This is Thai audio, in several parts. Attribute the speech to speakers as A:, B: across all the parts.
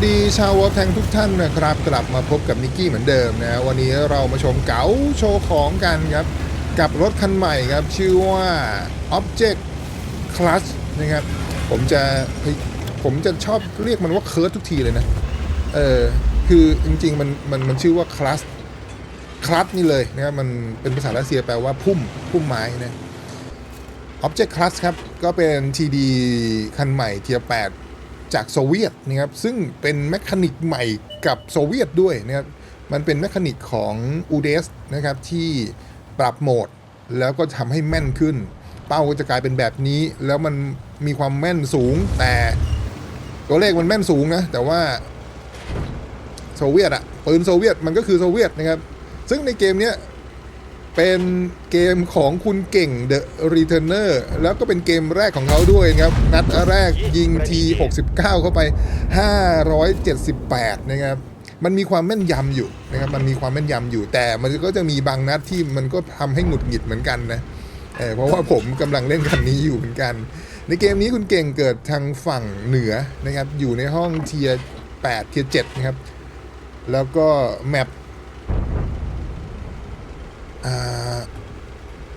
A: วัสดีชาววอลแทงทุกท่านนะครับ กลับมาพบกับนิกกี้เหมือนเดิมนะวันนี้เรามาชมเก๋าโชว์ของกันครับ กับรถคันใหม่ครับ ชื่อว่า Object Class นะครับ ผมจะผมจะชอบเรียกมันว่าเคิร์ดทุกทีเลยนะ เออ คือจริงๆ มันมันมันชื่อว่าคลัสคลัสนี่เลยนะครับ มันเป็นภาษารัสเซียแปลว่าพุ่มพุ่มไม้นะ Object Class ครับ ก็เป็น TD คันใหม่เทีย8 จากโซเวียตนะครับซึ่งเป็นแมคานิกใหม่กับโซเวียตด้วยนะครับมันเป็นแมคานิกของ u d e s นะครับที่ปรับโหมดแล้วก็ทำให้แม่นขึ้น เป้าก็จะกลายเป็นแบบนี้ แล้วมันมีความแม่นสูงแต่ตัวเลขมันแม่นสูงนะแต่ว่าโซเวียตอะปืนโซเวียตมันก็คือโซเวียตนะครับซึ่งในเกมเนี้ย เป็นเกมของคุณเก่ง The Returner แล้วก็เป็นเกมแรกของเขาด้วยครับ นัดแรกยิงที 69 เข้าไป 578 นะครับ มันมีความแม่นยำอยู่นะครับ มันมีความแม่นยำอยู่ แต่มันก็จะมีบางนัดที่มันก็ทำให้หงุดหงิดเหมือนกันนะเเพราะว่าผมกำลังเล่นคันนี้อยู่เหมือนกัน ในเกมนี้คุณเก่งเกิดทางฝั่งเหนือนะครับ อยู่ในห้องเทีย8เทีย7นะครับ แล้วก็แมป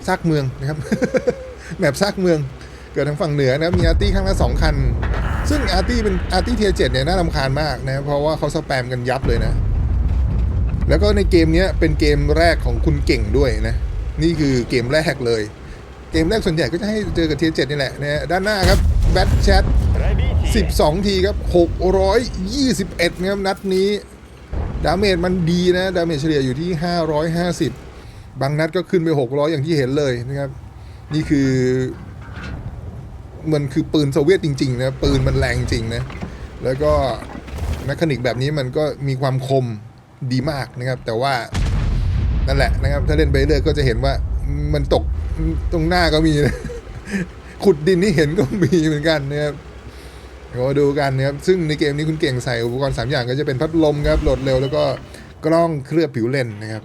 A: ซากเมืองนะครับ แมปซากเมือง เกิดทางฝั่งเหนือนะมีอาร์ตี้ข้างละสองคัน ซึ่งอาร์ตี้เป็นอาร์ตี้เทียเจ็ดเนี่ยน่ารำคาญมากนะ เพราะว่าเขาสแปมกันยับเลยนะ แล้วก็ในเกมนี้เป็นเกมแรกของคุณเก่งด้วยนะ นี่คือเกมแรกเลย เกมแรกส่วนใหญ่ก็จะให้เจอกับเทียเจ็ดนี่แหละนะด้านหน้าครับแบทแชท12 ทีครับ 621นะครับนัดนี้ ดาเมจมันดีนะ ดาเมจเฉลี่ยอยู่ที่ 550 บางนัดก็ขึ้นไป600อยอย่างที่เห็นเลยนะครับ นี่คือ มันคือปืนโซเวียตจริงๆนะปืนมันแรงจริงนะแล้วก็แมคานิกแบบนี้มันก็มีความคมดีมากนะครับ แต่ว่านั่นแหละนะครับ ถ้าเล่นไปเรื่อยก็จะเห็นว่ามันตกตรงหน้าก็มีนะขุดดินที่เห็นก็มีเหมือนกันนะครับเดี๋ยวมาดูกันนะครับ ซึ่งในเกมนี้คุณเก่งใส่อุปกรณ์ 3 อย่างก็จะเป็นพัดลมครับโหลดเร็วแล้วก็กล้องเคลือบผิวเลนนะครับ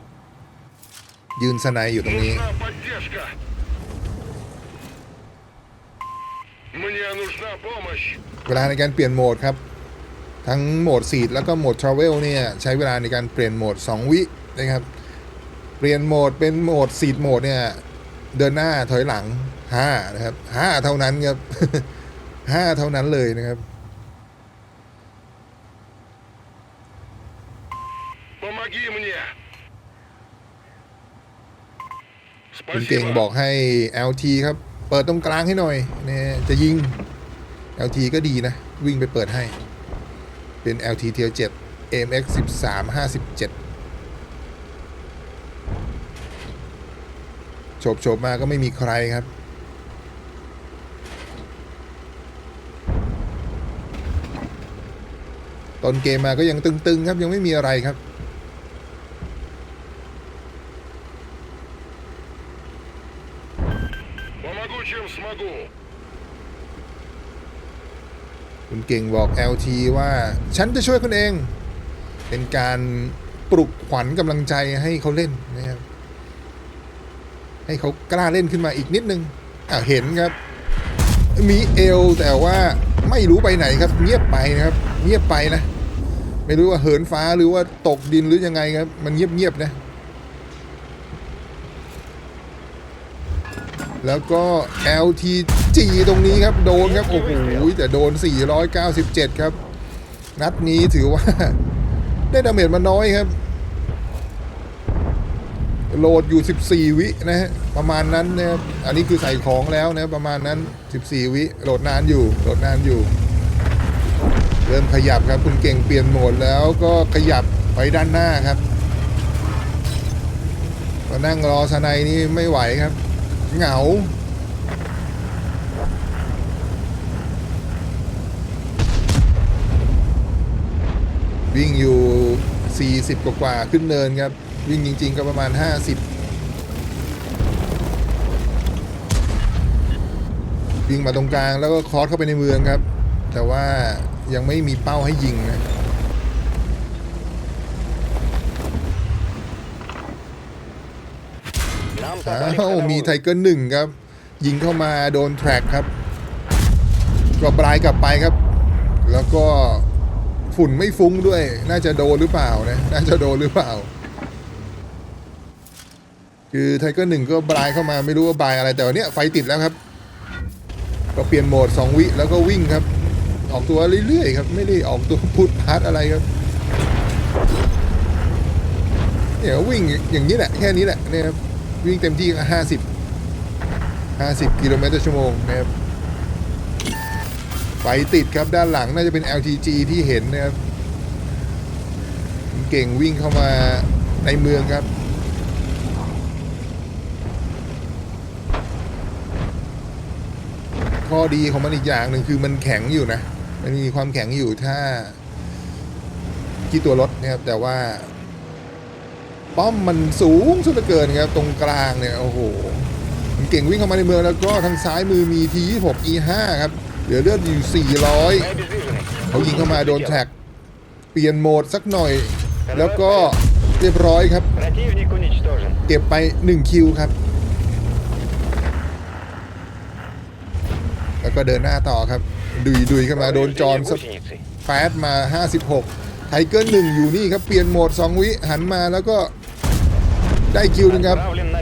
A: ยืนสไนด์อยู่ตรงนี้
B: Нужна поддержка. Мне нужна помощь.
A: เวลาในการเปลี่ยนโหมดครับ ทั้งโหมดซีดแล้วก็โหมดทราเวลเนี่ย ใช้เวลาในการเปลี่ยนโหมด 2 วินะครับ เปลี่ยนโหมดเป็นโหมดซีดโหมดเนี่ย เดินหน้าถอยหลัง 5 นะครับ 5 เท่านั้นครับ 5 เท่านั้นเลยนะครับ
B: Помоги мне.
A: คุณเก่งบอกให้ LT ครับ เปิดตรงกลางให้หน่อยเนี่ยจะยิง LT ก็ดีนะ วิ่งไปเปิดให้ เป็น LT เทีย7 AMX 13 57โฉบโฉบมาก็ไม่มีใครครับต้นเกมมาก็ยังตึงๆครับยังไม่มีอะไรครับ เก่งบอก LT ว่าฉันจะช่วยคุณเอง เป็นการปลุกขวัญกำลังใจให้เขาเล่นนะครับ ให้เขากล้าเล่นขึ้นมาอีกนิดนึงอะเห็นครับ มีเอลแต่ว่าไม่รู้ไปไหนครับ เงียบไปนะครับ เงียบไปนะ ไม่รู้ว่าเหินฟ้าหรือว่าตกดินหรือยังไงครับ มันเงียบๆนะแล้วก็ LTG ตรงนี้ครับโดนครับโอ้โหแต่โดน 497 ครับ นัดนี้ถือว่า ได้ดาเมจมาน้อยครับ โหลดอยู่ 14 วินะฮะประมาณนั้นนะครับอันนี้คือใส่ของแล้วนะประมาณนั้น 14 วิโหลดนานอยู่โหลดนานอยู่ เริ่มขยับครับคุณเก่งเปลี่ยนโหมดแล้วก็ขยับไปด้านหน้าครับมานั่งรอสไนนี่ไม่ไหวครับ เหงา วิ่งอยู่ 40กว่ากว่าๆขึ้นเนินครับ วิ่งจริง ๆ ก็ประมาณ 50 วิ่งมาตรงกลางแล้วก็คอสเข้าไปในเมืองครับ แต่ว่ายังไม่มีเป้าให้ยิงนะอ้าวมีไทเกอร์หนึ่งครับ ยิงเข้ามาโดนแทร็กครับ ก็ปลายกลับไปครับ แล้วก็ ฝุ่นไม่ฟุ้งด้วย น่าจะโดนหรือเปล่านะ น่าจะโดนหรือเปล่า คือไทเกอร์หนึ่งก็บลายเข้ามาไม่รู้ว่าบลายอะไรแต่วันเนี้ยไฟติดแล้วครับ ก็เปลี่ยนโหมด 2 วิแล้วก็วิ่งครับ ออกตัวเรื่อยๆครับ ไม่ได้ออกตัวพุทพาร์ทอะไรครับเนี่ยวิ่งอย่างนี้แหละแค่นี้แหละเนี่ยครับวิ่งเต็มที่ก็ห้าสิบห้าสิบกิโลเมตรต่อชั่วโมงนะครับ ไฟติดครับด้านหลังน่าจะเป็น LTG ที่เห็นนะครับเก่งวิ่งเข้ามาในเมืองครับ ข้อดีของมันอีกอย่างหนึ่งคือมันแข็งอยู่นะ มันมีความแข็งอยู่ถ้าที่ตัวรถนะครับแต่ว่า ป้อมมันสูงสุดเหลือเกินครับ ตรงกลางเนี่ย โอ้โห มันเก่งวิ่งเข้ามาในเมืองแล้วก็ทางซ้ายมือมี T26 E5 ครับ เหลือเลือดอยู่ 400 เขายิงเข้ามาโดนแท็ก เปลี่ยนโหมดสักหน่อย แล้วก็เรียบร้อยครับ เก็บไป 1 คิวครับ แล้วก็เดินหน้าต่อครับ ดุยดุยเข้ามาโดนจอนแฟดมา 56 ไทเกอร์หนึ่งอยู่นี่ครับ เปลี่ยนโหมด 2 วิหันมาแล้วก็ได้คิวนึงครับ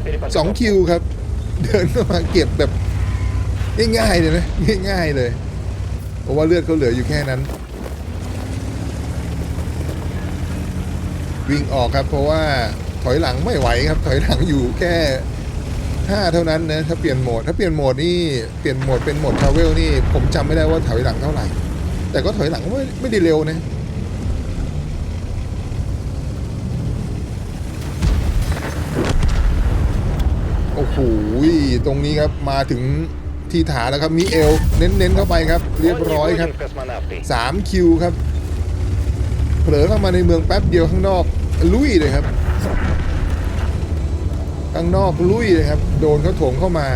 A: 2 คิวครับ เดินเข้ามาเก็บแบบ ง่ายๆเลยนะง่ายๆเลยเพราะว่าเลือดเขาเหลืออยู่แค่นั้น วิ่งออกครับ เพราะว่าถอยหลังไม่ไหวครับ ถอยหลังอยู่แค่ห้าเท่านั้นนะถ้าเปลี่ยนโหมด ถ้าเปลี่ยนโหมดนี่เปลี่ยนโหมดเป็นโหมดทราเวลนี่ผมจำไม่ได้ว่าถอยหลังเท่าไหร่ แต่ก็ถอยหลังไม่ไม่ได้เร็วนะโอ้โหตรงนี้ครับมาถึง ที่ฐาแล้วครับมีเอลเน้นๆเข้าไปครับ เรียบร้อยครับ3คิวครับเผลอเข้ามาในเมืองแป๊บเดียวข้างนอกลุยเลยครับข้างนอกลุยเลยครับ โดนเขาถงเข้ามา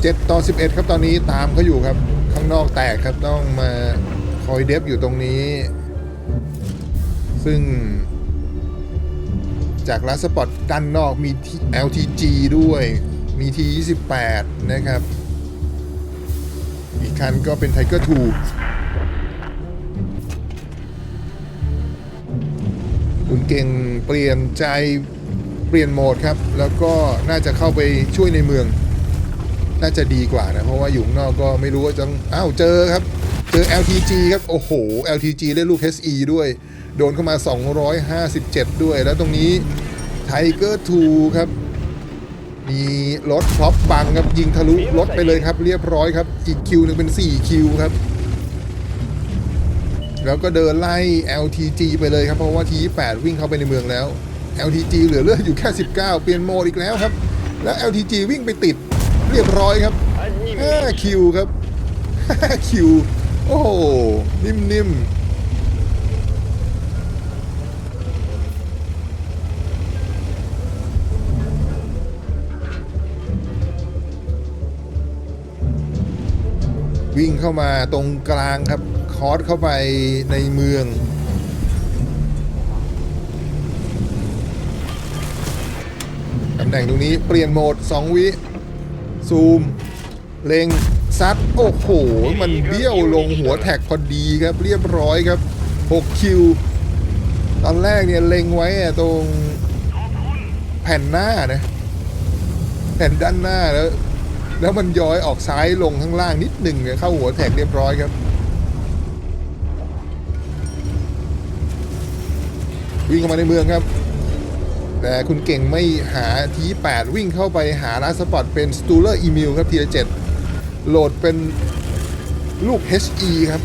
A: เจ็ดต่อสิบเอ็ดครับตอนนี้ตามเขาอยู่ครับ ข้างนอกแตกครับต้องมาคอยเด็บอยู่ตรงนี้ ซึ่ง จากลาสปอร์ตด้านนอกมี LTG ด้วยมี T28 นะครับ อีกคันก็เป็น Tiger 2คุณเก่งเปลี่ยนใจเปลี่ยนโหมดครับ แล้วก็น่าจะเข้าไปช่วยในเมือง น่าจะดีกว่านะ เพราะว่าอยู่นอกก็ไม่รู้ว่าจะอ้าวเจอครับ เจอ LTG ครับ โอ้โห LTG ได้ลูก HE ด้วย โดนเข้ามา 257 ด้วย แล้วตรงนี้ไทเกอร์ทูครับ มีรถพร็อปบังครับ ยิงทะลุรถไปเลยครับ เรียบร้อยครับ อีกคิวหนึ่งเป็น 4 คิวครับ แล้วก็เดินไล่ LTG ไปเลยครับ เพราะว่าที8วิ่งเข้าไปในเมืองแล้ว LTG เหลือเลือดอยู่แค่ 19 เปลี่ยนโหมดอีกแล้วครับ แล้ว LTG วิ่งไปติดเรียบร้อยครับ
C: 5
A: คิวครับ5คิว โอ้โห นิ่มๆ วิ่งเข้ามาตรงกลางครับ คอร์สเข้าไปในเมืองตำแหน่งตรงนี้เปลี่ยนโหมด 2 วิ ซูม เล็ง ซัด โอ้โห มันเบี้ยวลงหัวแท็กพอดีครับ เรียบร้อยครับ 6 คิว ตอนแรกเนี่ย เล็งไว้ตรงแผ่นหน้านะ แผ่นด้านหน้าแล้ว แล้วมันย้อยออกซ้ายลงข้างล่างนิดหนึ่งเนี่ยเข้าหัวแท็กเรียบร้อยครับ วิ่งเข้ามาในเมืองครับ แต่คุณเก่งไม่หาที8วิ่งเข้าไปหาร้านสปอร์ตเป็นสตูเลอร์อีมิลครับทีละ7โหลดเป็นลูก HE ครับ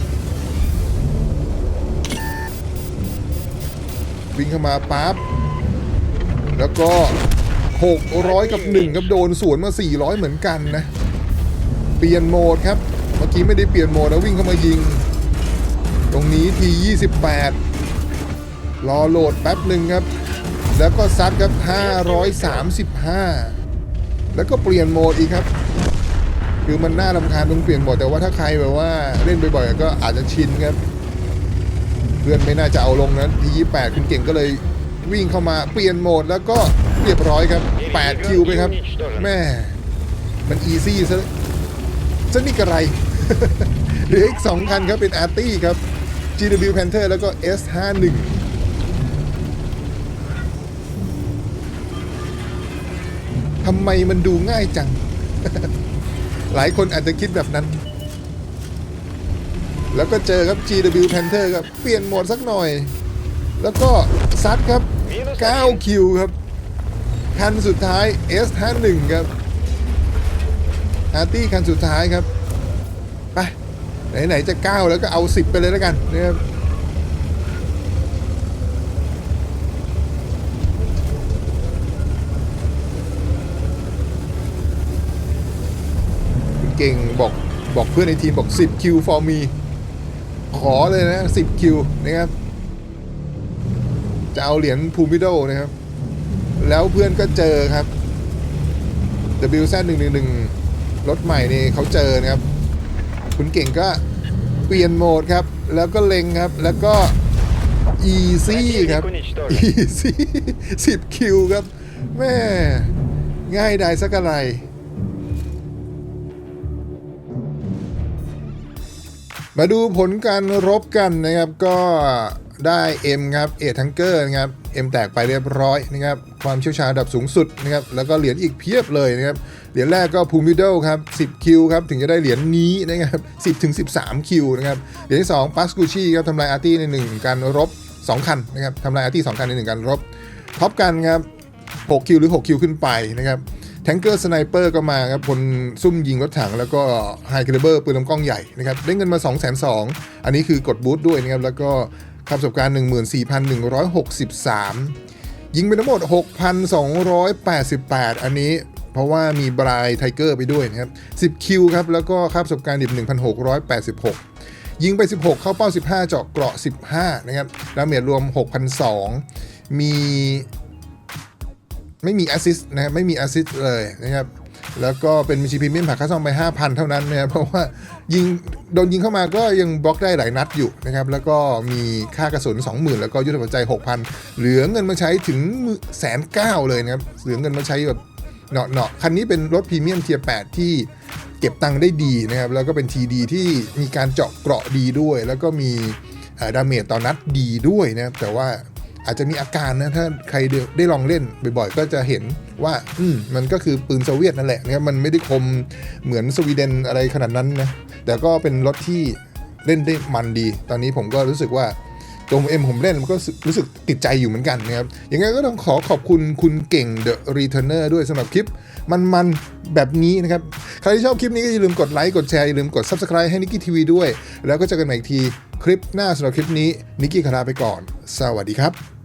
A: วิ่งเข้ามาปั๊บแล้วก็ 600 กับ 1 ครับ โดนสวนมา 400 เหมือนกันนะ เปลี่ยนโหมดครับ เมื่อกี้ไม่ได้เปลี่ยนโหมดแล้ววิ่งเข้ามายิง ตรงนี้ที 28 รอโหลดแป๊บหนึ่งครับ แล้วก็ซัดครับ 535 แล้วก็เปลี่ยนโหมดอีกครับ คือมันน่ารำคาญตรงเปลี่ยนโหมดแต่ว่าถ้าใครแบบว่าเล่นบ่อยๆก็อาจจะชินครับ เพื่อนไม่น่าจะเอาลงนะที 28 คุณเก่งก็เลยวิ่งเข้ามาเปลี่ยนโหมดแล้วก็ เรียบร้อยครับ 8 คิวไปครับ แม่ มันอีซี่ซะซะนี่กระไรเหลืออีก 2 คันครับเป็นอาร์ตี้ครับ GW Panther แล้วก็ S51 ทำไมมันดูง่ายจัง หลายคนอาจจะคิดแบบนั้น แล้วก็เจอครับ GW Panther ครับ เปลี่ยนโหมดสักหน่อย แล้วก็ซัดครับ 9 คิวครับ คันสุดท้าย S51 ครับอาร์ตี้คันสุดท้ายครับ ไป ไหน ๆ จะ 9 แล้วก็เอา 10 ไปเลยแล้วกันนะครับเก่งบอกบอกเพื่อนในทีมบอก 10 คิว for me ขอเลยนะ 10 คิว นะครับ จะเอาเหรียญพูมิโดนะครับ แล้วเพื่อนก็เจอครับ WZ 111รถใหม่นี่เขาเจอนะครับ คุณเก่งก็เปลี่ยนโหมดครับ แล้วก็เล็งครับ แล้วก็ easy ครับ easy 10คิวครับ แม่ง่ายได้สักอะไรมาดูผลการรบกันนะครับก็ ได้ M ครับเอทังเกอร์นะครับ M แตกไปเรียบร้อยนะครับความเชี่ยวชาญระดับสูงสุดนะครับแล้วก็เหรียญอีกเพียบเลยนะครับเหรียญแรกก็พูมิโดครับ10คิวครับถึงจะได้เหรียญนี้นะครับ10ถึง13คิวนะครับเหรียญที่2ปัสกูชีครับทำลายอาร์ตี้ใน 1 การรบ 2 คันนะครับทำลายอาร์ตี้2คันใน 1 การรบท็อปกันครับ6คิวหรือ6คิวขึ้นไปนะครับแทงเกอร์สไนเปอร์ก็มาครับพลซุ่มยิงรถถังแล้วก็ไฮคาลิเบอร์ปืนลำกล้องใหญ่นะครับได้เงินมา 2 2 0 0 0อันนี้คือกดบูทด้วยนะครับแล้วก็ ค่าประสบการณ์ 14,163 ยิงไปทั้งหมด 6,288 อันนี้เพราะว่ามีบรายไทเกอร์ไปด้วยนะครับ 10 คิวครับ แล้วก็ค่าประสบการณ์ดิบ 1,686 ยิงไป 16 เข้าเป้า 15 เจาะเกราะ 15 นะครับดาเมจรวม6,200มีไม่มีแอสซิสต์นะครับไม่มีแอสซิสต์เลยนะครับ แล้วก็เป็นมิชิพิมพ์ผ่าค่าซ่อมไป 5,000 เท่านั้นนะครับเพราะว่ายิงโดนยิงเข้ามาก็ยังบล็อกได้หลายนัดอยู่นะครับแล้วก็มีค่ากระสุน20,000 แล้วก็ยุทธปัจจัย 6,000 เหลือเงินมาใช้ถึงแสนเก้าเลยนะครับเหลือเงินมาใช้แบบเนาะๆคันนี้เป็นรถพรีเมียมเทียร์8ที่เก็บตังค์ได้ดีนะครับแล้วก็เป็น TD ที่มีการเจาะเกราะดีด้วย แล้วก็มีดาเมจต่อนัดดีด้วยนะครับแต่ว่า อาจจะมีอาการนะถ้าใครได้ลองเล่นบ่อยๆ ก็จะเห็นว่าอืมมันก็คือปืนโซเวียตนั่นแหละนะครับมันไม่ได้คมเหมือนสวีเดนอะไรขนาดนั้นนะแต่ก็เป็นรถที่เล่นได้มันดี ตอนนี้ผมก็รู้สึกว่าตัวเอ็มผมเล่นมันก็รู้สึกติดใจอยู่เหมือนกันนะครับยังไงก็ต้องขอขอบคุณคุณเก่ง The Returner ด้วยสำหรับคลิปมันๆแบบนี้นะครับ ใครที่ชอบคลิปนี้ก็อย่าลืมกดไลค์กดแชร์อย่าลืมกด Subscribe ให้นิกกี้ทีวีด้วย แล้วก็เจอกันใหม่อีกทีคลิปหน้าสำหรับคลิปนี้นิกกี้คาราไปก่อน สวัสดีครับ